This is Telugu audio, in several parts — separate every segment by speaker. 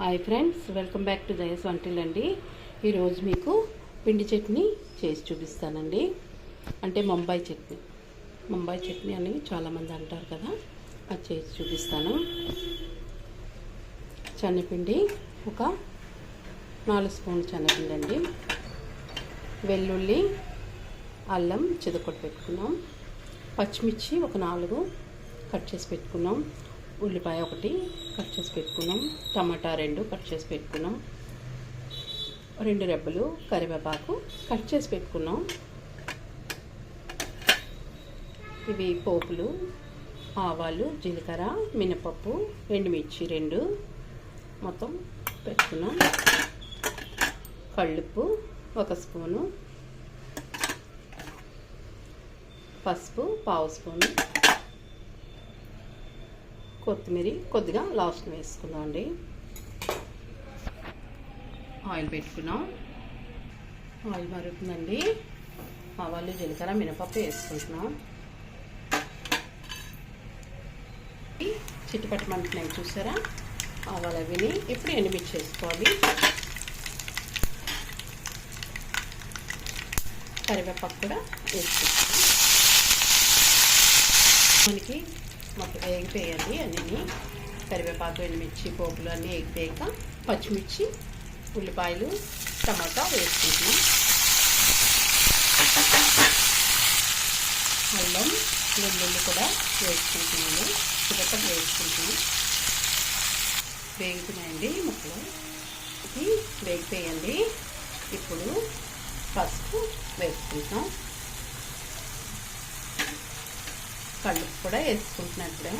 Speaker 1: Hi friends welcome back to దయస్ వంటిల్ అండి. ఈరోజు మీకు పిండి చట్నీ చేసి చూపిస్తానండి. అంటే ముంబై చట్నీ. ముంబై చట్నీ అని చాలామంది అంటారు కదా అది చేసి చూపిస్తాను. శనగపిండి ఒక నాలుగు స్పూన్లు శనగపిండి అండి. వెల్లుల్లి అల్లం చిదకొట్టు పెట్టుకున్నాం. పచ్చిమిర్చి ఒక నాలుగు కట్ చేసి పెట్టుకున్నాం. ఉల్లిపాయ ఒకటి కట్ చేసి పెట్టుకున్నాం. టమాటా రెండు కట్ చేసి పెట్టుకున్నాం. రెండు రెబ్బలు కరివేపాకు కట్ చేసి పెట్టుకున్నాం. ఇవి పోపులు ఆవాలు జీలకర్ర మినపప్పు ఎండుమిర్చి రెండు మొత్తం పెట్టుకున్నాం. కళ్ళుప్పు ఒక స్పూను పసుపు పావు స్పూను కొత్తిమీర కొద్దిగా లాస్ట్ వేసుకుందాం అండి ఆయిల్ పెట్టుకున్నాం. ఆయిల్ మరుగుతుందండి. ఆవాలు జీలకర్ర మినపప్పు వేసుకుంటున్నాం. చిట్టుపట్టమంటున్నాయి చూసారా? ఆవాలు అవిని ఇప్పుడు ఎండుమిర్చి వేసుకోవాలి. కరివేపాకు కూడా వేసుకుంటాం మనకి మొత్తం వేగిపోయాలి అన్నీ కరివేపాకు ఎండుమిర్చి పోపులు అన్నీ వేగిపోయాక పచ్చిమిర్చి ఉల్లిపాయలు టమాటా వేసుకుంటున్నాం. అల్లం వెల్లుల్లి కూడా వేసుకుంటున్నాను. చిరకట వేసుకుంటున్నాను వేగుతున్నాయండి ముక్కలు. ఇది వేగిపోయండి. ఇప్పుడు పసుపు వేసుకుంటాం కళ్ళు కూడా వేసుకుంటున్నట్లే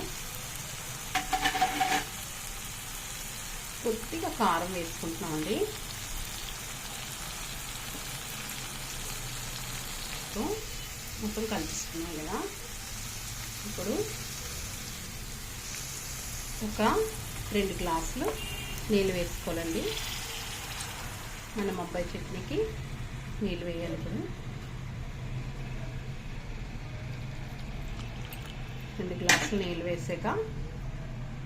Speaker 1: కొద్దిగా కారం వేసుకుంటున్నాం అండి మొత్తం కలిపిస్తున్నాం కదా. ఇప్పుడు ఒక రెండు గ్లాసులు నీళ్ళు వేసుకోవాలండి. మన అబ్బాయి చట్నీకి నీళ్ళు వేయాలి ఇప్పుడు రెండు గ్లాసులు నీళ్ళు వేసాక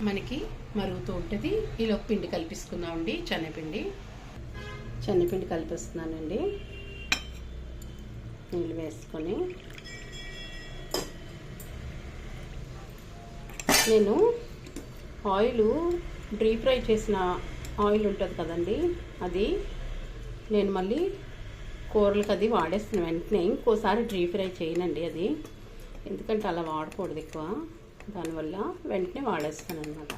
Speaker 1: మనకి మరుగుతూ ఉంటుంది. ఈలో పిండి కలిపిసుకుందామండి చెన్నపిండి చెన్నపిండి కలిపిస్తున్నానండి. నీళ్ళు వేసుకొని. నేను ఆయిల్ డ్రీ ఫ్రై చేసిన ఆయిల్ ఉంటుంది కదండి అది నేను మళ్ళీ కూరలకు అది వాడేస్తున్నాను వెంటనే ఇంకోసారి డ్రీ ఫ్రై చేయనండి అది. ఎందుకంటే అలా వాడకూడదు ఎక్కువ. దానివల్ల వెంటనే వాడేస్తాను అనమాట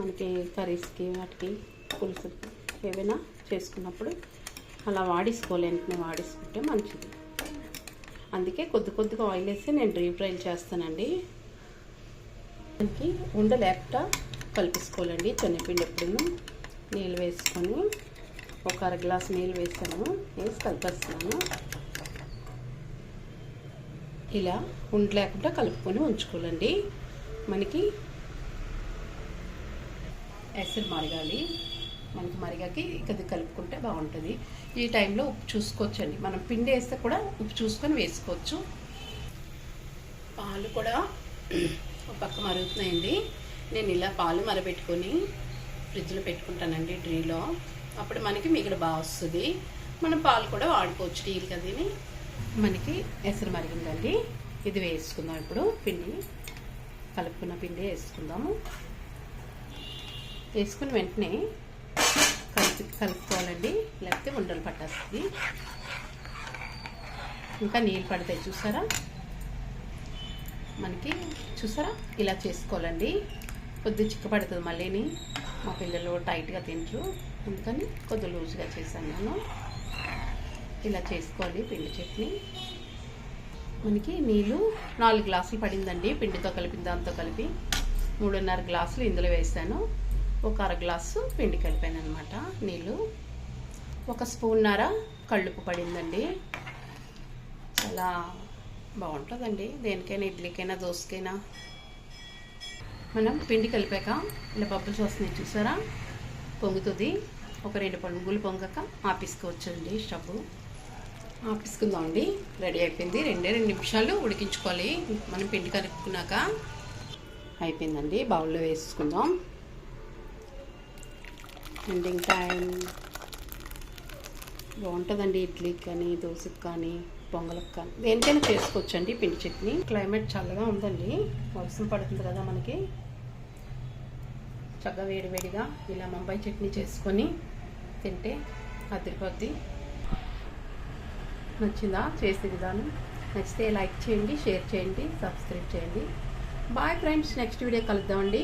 Speaker 1: మనకి కర్రీస్కి వాటికి పులుసుకి ఏవైనా చేసుకున్నప్పుడు అలా వాడేసుకోవాలి వెంటనే వాడేసుకుంటే మంచిది. అందుకే కొద్ది కొద్దిగా ఆయిల్ వేసి నేను డీప్ ఫ్రై చేస్తానండి. దానికి ఉండలేక కలిపేసుకోవాలండి. చెన్నపిండి ఎప్పుడూ నీళ్ళు వేసుకొని ఒక అర గ్లాస్ నీళ్ళు వేసాను. వేసి కలిపేస్తున్నాను. ఇలా ఉండలేకుండా కలుపుకొని ఉంచుకోవాలండి. మనకి ఎసరు మరగాలి. మనకి మరిగాకి ఇది కలుపుకుంటే బాగుంటుంది. ఈ టైంలో ఉప్పు చూసుకోవచ్చండి. మనం పిండి వేస్తే కూడా ఉప్పు చూసుకొని వేసుకోవచ్చు. పాలు కూడా ఒక పక్క మరుగుతున్నాయండి. నేను ఇలా పాలు మరబెట్టుకొని ఫ్రిడ్జ్లో పెట్టుకుంటానండి డ్రీలో. అప్పుడు మనకి మిగిలిన బాగా వస్తుంది. మనం పాలు కూడా వాడుకోవచ్చు టీలు కదని మనకి ఎసరు మరిగిందండి. ఇది వేసుకుందాం ఇప్పుడు. పిండి కలుపుకున్న పిండి వేసుకుందాము. వేసుకుని వెంటనే కలిపి కలుపుకోవాలండి. లేకపోతే ఉండలు పట్టేస్తుంది. ఇంకా నీళ్ళు పడతాయి చూసారా? మనకి చూసారా? ఇలా చేసుకోవాలండి. కొద్ది చిక్క పడుతుంది మళ్ళీని. మా పిల్లలు టైట్గా తింటారు. అందుకని కొద్ది లూజ్గా చేశాను నేను. ఇలా చేసుకోవాలి పిండి చట్నీ. మనకి నీళ్ళు నాలుగు గ్లాసులు పడిందండి పిండితో కలిపి దాంతో కలిపి. మూడున్నర గ్లాసులు ఇందులో వేసాను. ఒక అర గ్లాసు పిండి కలిపాను అనమాట నీళ్ళు. ఒక స్పూన్నర కళ్ళుపు పడిందండి. చాలా బాగుంటుందండి. దేనికైనా ఇడ్లీకైనా దోసకైనా మనం పిండి కలిపాక ఇలా బబ్బులు వస్తున్నాయి చూసారా? పొంగుతుంది. ఒక రెండు పొంగులు పొంగక ఆపేసుకోవచ్చండి స్టవ్. ఆపిసుకుందాం అండి రెడీ అయిపోయింది. రెండే రెండు నిమిషాలు ఉడికించుకోవాలి. మనం పిండి కలుపుకున్నాక అయిపోయిందండి. బౌల్లో వేసుకుందాం ఎండింగ్ టైం బాగుంటుందండి. ఇడ్లీకి కానీ దోశకి కానీ పొంగలకు కానీ. దేనికైనా చేసుకోవచ్చండి పిండి చట్నీ. క్లైమేట్ చల్లగా ఉందండి. వర్షం పడుతుంది కదా మనకి. చక్కగా వేడివేడిగా ఇలా ముంబై చట్నీ చేసుకొని తింటే అదిరిపోద్ది. నచ్చిందా చేసే విధానం నచ్చితే లైక్ చేయండి షేర్ చేయండి సబ్స్క్రైబ్ చేయండి. బాయ్ ఫ్రెండ్స్ నెక్స్ట్ వీడియో కలుద్దామండి.